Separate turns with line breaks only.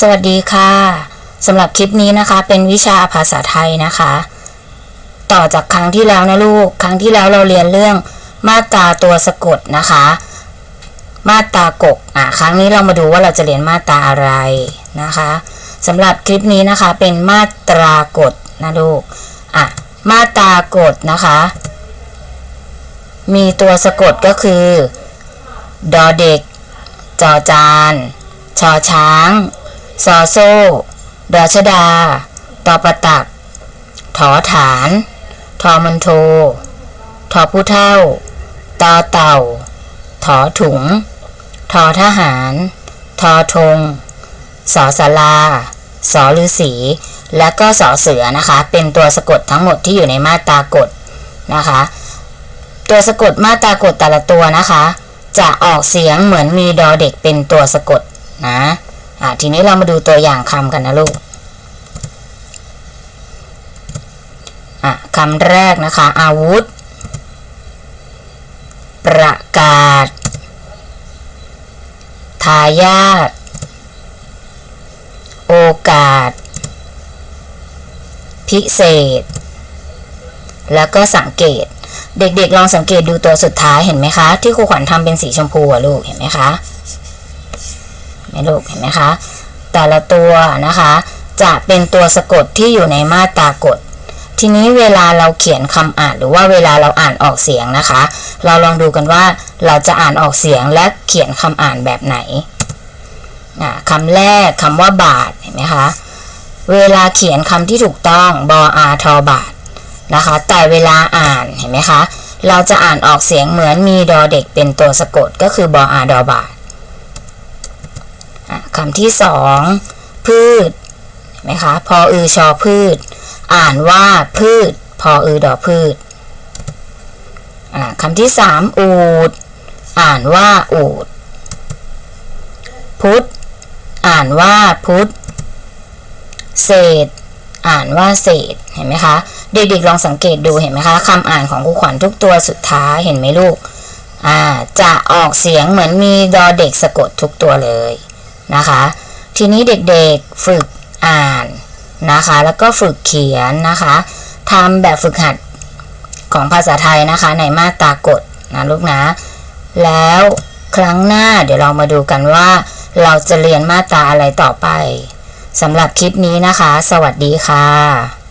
สวัสดีค่ะสำหรับคลิปนี้นะคะ เป็นวิชาภาษาไทยนะคะ ต่อจากครั้งที่แล้วนะลูก ครั้งที่แล้วเราเรียนเรื่องมาตราตัวสะกดนะคะ มาตรากกอะครั้งนี้เรามาดูว่าเราจะเรียนมาตราอะไรนะคะสำหรับคลิปนี้นะคะเป็นมาตรากฎนะลูกอะมาตรากฎนะคะ มีตัวสะกดก็คือ ดอเด็ก จอจาน ชอช้าง ซอโซ่ดอชดา ตอประตัก ถอฐาน ทอมันโท ทอผู้เท่า ตอเต่า ถอถุง ทอทหาร ทอธง สอสาราสอฤาษี และก็สอเสือนะคะ เป็นตัวสะกดทั้งหมดที่อยู่ในมาตากฎนะคะ ตัวสะกดมาตากฎแต่ละตัวนะคะ จะออกเสียงเหมือนมีดอเด็กเป็นตัวสะกดนะ อะทีนี้เรามาดูตัวอย่างคำกันนะลูกอะคำแรกนะคะ อาวุธ ประกาศ ทายาทโอกาส พิเศษ แล้วก็สังเกต เด็กๆ ลองสังเกตดูตัวสุดท้ายเห็นไหมคะ ที่ครูขวัญทำเป็นสีชมพูอะลูกเห็นไหมคะ นไหมลูกเห็นไหมคะ แต่ละตัวนะคะ จะเป็นตัวสะกดที่อยู่ในมาตรากฎทีนี้เวลาเราเขียนคำอ่านหรือว่าเวลาเราอ่านออกเสียงนะคะ เราลองดูกันว่าเราจะอ่านออกเสียงและเขียนคำอ่านแบบไหนคำแรกคำว่าบาทเห็นไหมคะเวลาเขียนคำที่ถูกต้องบออาทอบาทนะคะ แต่เวลาอ่านเห็นไหมคะ เราจะอ่านออกเสียงเหมือนมีดอเด็กเป็นตัวสะกดก็คือบออาดอบาทำที่สองพืชนไหมคะพออือชอพืช อ่านว่าพืช พออือดอพืชคำที่สามอูด อ่านว่าอูด พุทธอ่านว่าพุทธเศษ อ่านว่าเศษเห็นไหมคะ เด็กๆลองสังเกตดูเห็นไหมคะคำอ่านของครูขวัญทุกตัวสุดท้ายเห็นไหมลูกอ่าจะออกเสียงเหมือนมีดอเด็กสะกดทุกตัวเลย นะคะ ทีนี้เด็กๆฝึกอ่านนะคะ แล้วก็ฝึกเขียนนะคะทำแบบฝึกหัดของภาษาไทยนะคะ ในมาตรากฎนะลูกนะ แล้วครั้งหน้าเดี๋ยวเรามาดูกันว่า เราจะเรียนมาตราอะไรต่อไปสำหรับคลิปนี้นะคะ สวัสดีค่ะ